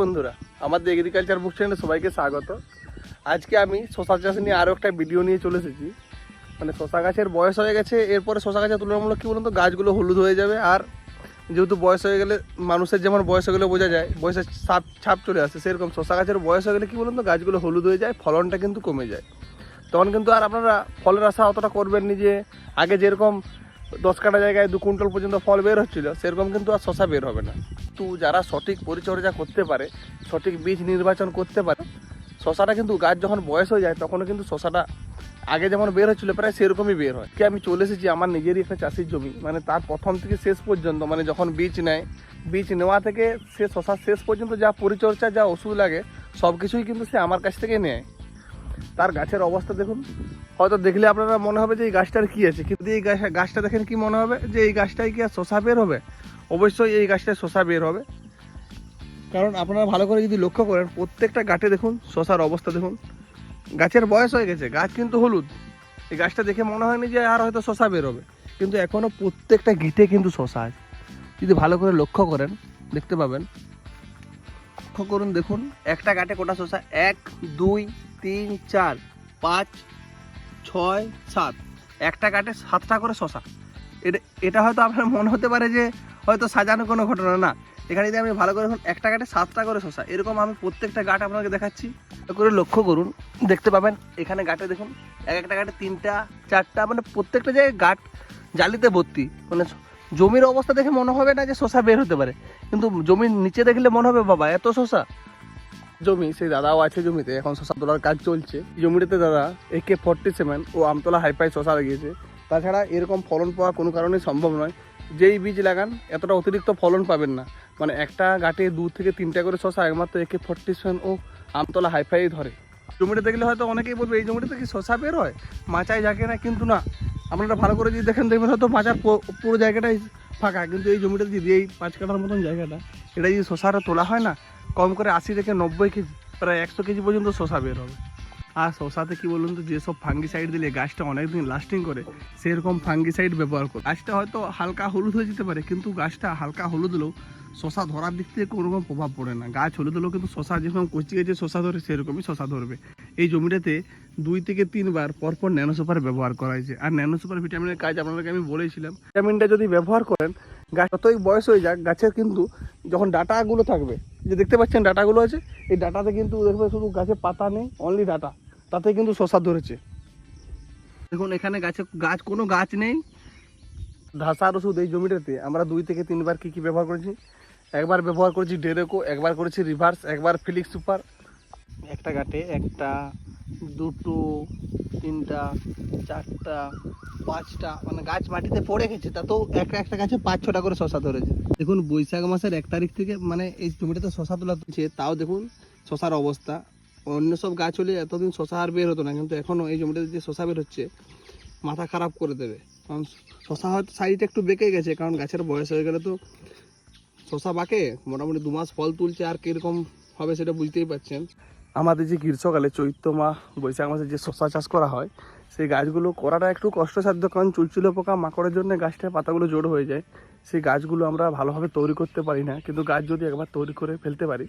বন্ধুরা, আমাদের এগ্রিকালচার বুক চ্যানেলে সবাইকে স্বাগত। আজকে আমি শশা চাষ নিয়ে আরও একটা ভিডিও নিয়ে চলে এসেছি। মানে শশা গাছের বয়স হয়ে গেছে, এরপরে শশা গাছের তুলনামূলক কী বলুন তো, গাছগুলো হলুদ হয়ে যাবে। আর যেহেতু বয়স হয়ে গেলে, মানুষের যেমন বয়স হয়ে গেলে বোঝা যায়, বয়সের ছাপ ছাপ চলে আসে, সেরকম শশা গাছের বয়স হয়ে গেলে কী বলুন তো, গাছগুলো হলুদ হয়ে যায়, ফলনটা কিন্তু কমে যায়। তখন কিন্তু আর আপনারা ফলের আশা অতটা করবেন নি যে, আগে যেরকম দশ কাটা জায়গায় দু কুইন্টাল পর্যন্ত ফল বের হচ্ছিল, সেরকম কিন্তু আর শশা বের হবে না। তো যারা সঠিক পরিচর্যা করতে পারে, সঠিক বীজ নির্বাচন করতে পারে, শশাটা কিন্তু গাছ যখন বয়স হয়ে যায়, তখনও কিন্তু শশাটা আগে যেমন বের হচ্ছিল, প্রায় সেরকমই বের হয়। কি আমি চলে এসেছি আমার নিজেরই একটা চাষির জমি মানে তার প্রথম থেকে শেষ পর্যন্ত মানে যখন বীজ নেয়, বীজ নেওয়া থেকে সে শশা শেষ পর্যন্ত যা পরিচর্যা, যা ওষুধ লাগে সব কিছুই কিন্তু সে আমার কাছ থেকে নেয়। তার গাছের অবস্থা দেখুন। হয়তো দেখলে আপনারা মনে হবে যে এই গাছটার কি আছে, কিন্তু এই গাছ- গাছটা দেখেন কি মনে হবে? যে এই গাছটায় কি আর শশা বের হবে? অবশ্যই এই গাছটায় শশা বের হবে। কারণ আপনারা ভালো করে যদি লক্ষ্য করেন, প্রত্যেকটা গাছে দেখুন, শশার অবস্থা দেখুন। গাছের বয়স হয়ে গেছে, গাছ কিন্তু হলুদ। এই গাছটা দেখে মনে হয়নি যে আর হয়তো শশা বের হবে। কিন্তু এখনও প্রত্যেকটা গিটে কিন্তু শশা আছে। যদি ভালো করে লক্ষ্য করেন, দেখতে পাবেন। লক্ষ্য করুন, দেখুন, একটা গাটে কোটা শশা? এক, দুই তিন, চার, পাঁচ, ছয়, সাত। একটা কাটে সাতটা করে শশা। এটা এটা হয়তো আপনার মনে হতে পারে যে হয়তো সাজানো কোনো ঘটনা না। এখানে যদি আমি ভালো করে দেখুন একটা কাটে সাতটা করে শশা, এরকম আমি প্রত্যেকটা গাট আপনাকে দেখাচ্ছি। করে লক্ষ্য করুন, দেখতে পাবেন, এখানে গাটে দেখুন, এক একটা গাটে তিনটা, চারটা মানে প্রত্যেকটা জায়গায় গাট জালিতে ভর্তি। মানে জমির অবস্থা দেখে মনে হবে না যে শশা বের হতে পারে। কিন্তু জমির নিচে দেখলে মনে হবে, বাবা, এত শশা। জমি, সেই দাদাও আছে জমিতে, এখন শশা তোলার কাজ চলছে। জমিটাতে দাদা একে ফর্টি সেভেন ও আমতলা হাইফাই শশা লাগিয়েছে। তাছাড়া এরকম ফলন পাওয়া কোনো কারণেই সম্ভব নয়। যেই বীজ লাগান, এতটা অতিরিক্ত ফলন পাবেন না। মানে একটা গাটে দু থেকে তিনটা করে শশা একমাত্র একে ফর্টি সেভেন ও আমতলা হাইফাই ধরে। জমিটা দেখলে হয়তো অনেকেই বলবে, এই জমিটাতে কি শশা বের হয়? মাচায় জাগে না, কিন্তু না। আপনারা ভালো করে যদি দেখেন, দেখবেন হয়তো মাচার পুরো জায়গাটাই ফাঁকা। কিন্তু এই জমিটা যদি এই পাঁচ কাঠার মতন জায়গাটা এটা যদি শশাটা তোলা হয় না কম করে আশি থেকে নব্বই কেজি, প্রায় একশো কেজি পর্যন্ত শশা বের হবে। আর শশাতে কি বলুন তো, যেসব ফাঙ্গিসাইড দিলে গাছটা অনেকদিন লাস্টিং করে, সেরকম ফাঙ্গিসাইড ব্যবহার করে গাছটা হয়তো হালকা হলুদ হয়ে যেতে পারে, কিন্তু গাছটা হালকা হলুদ হলেও শশা ধরার দিক থেকে কোনো রকম প্রভাব পড়ে না। গাছ হলুদ হলেও কিন্তু শশা যেরকম কচি গেছে শশা ধরে, সেরকমই শশা ধরবে। এই জমিটাতে দুই থেকে তিনবার পরপর ন্যানো সুপার ব্যবহার করা হয়েছে। আর ন্যানো সুপার ভিটামিনের কাজ আপনাদেরকে আমি বলেছিলাম। ভিটামিনটা যদি ব্যবহার করেন গাছ যতই বয়স হয়ে যাক, গাছের কিন্তু যখন ডাটাগুলো থাকবে যে দেখতে পাচ্ছেন ডাটাগুলো আছে, এই ডাটাতে কিন্তু দেখবে শুধু গাছে পাতা নেই অনলি ডাটা। তাতে কিন্তু শশা ধরেছে। দেখুন, এখানে গাছে গাছ, কোনো গাছ নেই। ধাসার ওষুধ এই জমিটাতে। আমরা দুই থেকে তিনবার কি কি ব্যবহার করেছি? একবার ব্যবহার করেছি ডেরেকো একবার করেছি রিভার্স একবার ফিলিক্স সুপার একটা গাটে একটা দুটো, তিনটা, চারটা, পাঁচটা মানে গাছ মাটিতে পড়ে গেছে তাতেও একটা একটা গাছে পাঁচ, ছটা করে শশা ধরেছে। দেখুন, বৈশাখ মাসের এক তারিখ থেকে মানে এই জমিটাতে শশা তোলা হচ্ছে, তাও দেখুন শশার অবস্থা। অন্য সব গাছ হলে এতদিন শশা আর বের হতো না, কিন্তু এখনও এই জমিটাতে যে শশা বের হচ্ছে, মাথা খারাপ করে দেবে। কারণ শশা হয়তো সাইডটা একটু বেঁকে গেছে, কারণ গাছের বয়স হয়ে গেলে তো শশা বাঁকে, মোটামুটি দু মাস ফল তুলছে, আর কীরকম হবে সেটা বুঝতেই পারছেন। আমাদের যে গ্রীষ্মকালে চৈত্র মাস, বৈশাখ মাসে যে শশা চাষ করা হয়, সেই গাছগুলো করাটা একটু কষ্টসাধ্য, কারণ চুলচুলো পোকা, মাকড়ের জন্য গাছটার পাতাগুলো জোড় হয়ে যায়। সেই গাছগুলো আমরা ভালোভাবে তৈরি করতে পারি না, কিন্তু গাছ যদি একবার তৈরি করে ফেলতে পারি,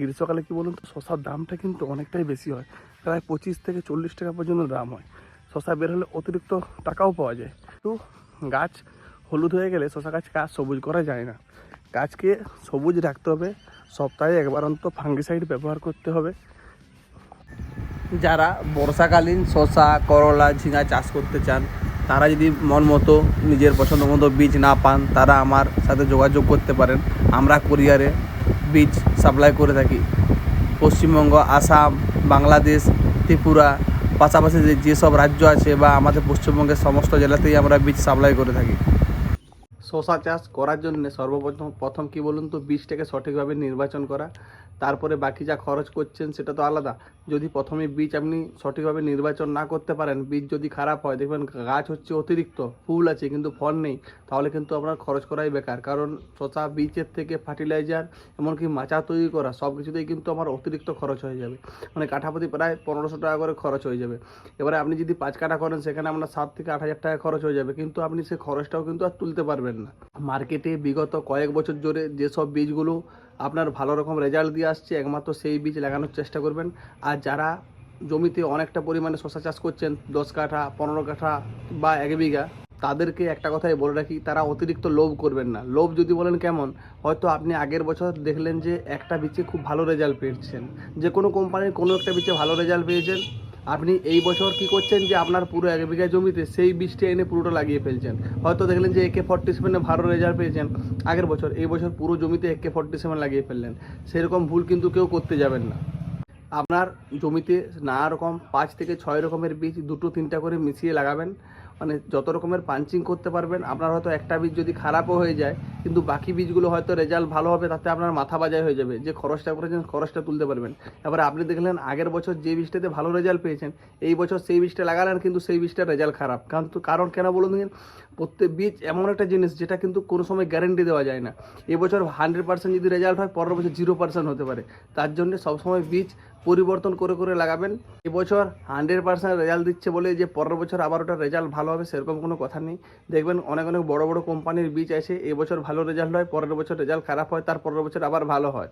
গ্রীষ্মকালে কি বলুন তো শশার দামটা কিন্তু অনেকটাই বেশি হয়। প্রায় পঁচিশ থেকে চল্লিশ টাকা পর্যন্ত দাম হয়। শশা বের হলে অতিরিক্ত টাকাও পাওয়া যায়। তো গাছ হলুদ হয়ে গেলে শশা গাছকে আর সবুজ করা যায় না। গাছকে সবুজ রাখতে হবে, সপ্তাহে একবার অন্তত ফাঙ্গিসাইড ব্যবহার করতে হবে। যারা বর্ষাকালীন শসা, করলা, ঝিঙা চাষ করতে চান, তারা যদি মন মতো নিজের পছন্দ মতো বীজ না পান, তারা আমার সাথে যোগাযোগ করতে পারেন। আমরা কোরিয়ারে বীজ সাপ্লাই করে থাকি। পশ্চিমবঙ্গ, আসাম, বাংলাদেশ, ত্রিপুরা, পাশাপাশি যে যেসব রাজ্য আছে বা আমাদের পশ্চিমবঙ্গের সমস্ত জেলাতেই আমরা বীজ সাপ্লাই করে থাকি। শশা চাষ করার জন্য সর্বপ্রথম, প্রথম কি বলুন তো, বীজটাকে সঠিকভাবে নির্বাচন করা, তারপরে বাকি যা খরচ করছেন সেটা তো আলাদা। যদি প্রথমে বীজ আপনি সঠিকভাবে নির্বাচন না করতে পারেন, বীজ যদি খারাপ হয়, দেখবেন গাছ হচ্ছে অতিরিক্ত, ফুল আছে কিন্তু ফল নেই, তাহলে কিন্তু আপনার খরচ করাই বেকার। কারণ শশা বীজের থেকে ফার্টিলাইজার, এমনকি মাচা তৈরি করা, সব কিছুতেই কিন্তু আমার অতিরিক্ত খরচ হয়ে যাবে। মানে কাঠাপতি প্রায় পনেরোশো টাকা করে খরচ হয়ে যাবে। এবারে আপনি যদি পাঁচ কাঠা করেন, সেখানে আপনার সাত থেকে আট হাজার টাকা খরচ হয়ে যাবে, কিন্তু আপনি সেই খরচটাও কিন্তু আর তুলতে পারবেন না। মার্কেটে বিগত কয়েক বছর ধরে যেসব বীজগুলো আপনার ভালো রকম রেজাল্ট দিয়ে আসছে, একমাত্র সেই বীজ লাগানোর চেষ্টা করবেন। আর যারা জমিতে অনেকটা পরিমাণে শশা চাষ করছেন, দশ কাঠা, পনেরো কাঠা বা এক বিঘা, তাদেরকে একটা কথাই বলে রাখি, তারা অতিরিক্ত লোভ করবেন না। লোভ যদি বলেন কেমন, হয়তো আপনি আগের বছর দেখলেন যে একটা বীজে খুব ভালো রেজাল্ট পেয়েছেন। যে কোনো কোম্পানির কোনো একটা বীজে ভালো রেজাল্ট পেয়েছেন। আপনি এই বছর কি করছেন যে আপনার পুরো এক বিঘা জমিতে সেই বীজটা এনে পুরোটা লাগিয়ে ফেলছেন? হয়তো দেখলেন যে একে ফর্টি সেভেনে ভালো রেজাল্ট পেয়েছেন। আগের বছর, এই বছর পুরো জমিতে একে ফর্টি সেভেন লাগিয়ে ফেললেন। সেরকম ভুল কিন্তু কেউ করতে যাবেন না। আপনার জমিতে নানা রকম পাঁচ থেকে ছয় রকমের বীজ দুটো তিনটা করে মিশিয়ে লাগাবেন। মানে যত রকমের পাঞ্চিং করতে পারবেন, আপনার হয়তো একটা বীজ যদি খারাপও হয়ে যায়, কিন্তু বাকি বীজগুলো হয়তো রেজাল্ট ভালো হবে, তাতে আপনার মাথা বাজায় হয়ে যাবে। যে খরচটা করেছেন, খরচটা তুলতে পারবেন। এবারে আপনি দেখলেন, আগের বছর যে বীজটাতে ভালো রেজাল্ট পেয়েছেন, এই বছর সেই বীজটা লাগালেন, কিন্তু সেই বীজটা রেজাল্ট খারাপ। কারণ কারণ কেন বলুন প্রত্যেক বীজ এমন একটা জিনিস যেটা কিন্তু কোনো সময় গ্যারেন্টি দেওয়া যায় না। এবছর হান্ড্রেড পার্সেন্ট যদি রেজাল্ট হয়, পরের বছর জিরো পার্সেন্ট হতে পারে। তার জন্য সবসময় বীজ পরিবর্তন করে করে লাগাবেন। এবছর হান্ড্রেড পার্সেন্ট রেজাল্ট দিচ্ছে বলে যে পরের বছর আবার ওটা রেজাল্ট ভালো হবে, সেরকম কোনো কথা নেই। দেখবেন অনেক অনেক বড় বড় কোম্পানির বীজ আছে, এবছর ভালো রেজাল্ট হয়, পরের বছর রেজাল্ট খারাপ হয়, তার পরের বছর আবার ভালো হয়।